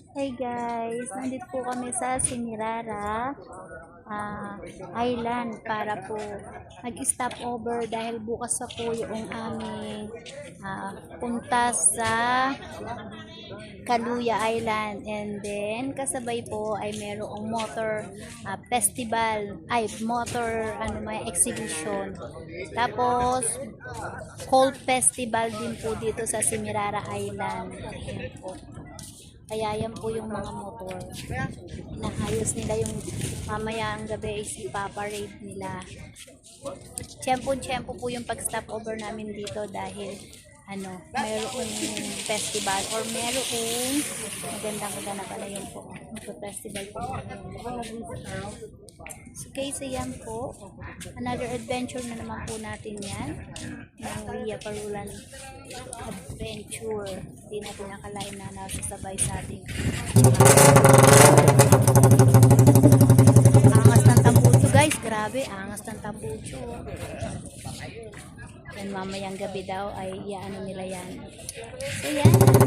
Hey guys, nandito po kami sa Simirara ah, Island para po mag-stop over dahil bukas pa po yung aming ah, punta sa Kaluya Island. And then kasabay po ay merong motor ah, festival ay motor ano may exhibition. Tapos cold festival din po dito sa Simirara Island. Ayan po. Kaya yan po yung mga motor. Inaayos nila yung mamaya ang gabi is ipaparade nila. Tiyempo-tiyempo po yung pag-stop over namin dito dahil ano, mayroong festival or mayroong magandang maganda pala yun po. Magpa-festival po. So, guys, ayan po. Another adventure na naman po natin yan. Ng Ria Parulan Adventure. Hindi natin nakalain na nasasabay sa ating angas ng tambucho guys. Grabe, angas ng tambucho. Yan mamayang gabi daw ay iyaano nila yan. So yan.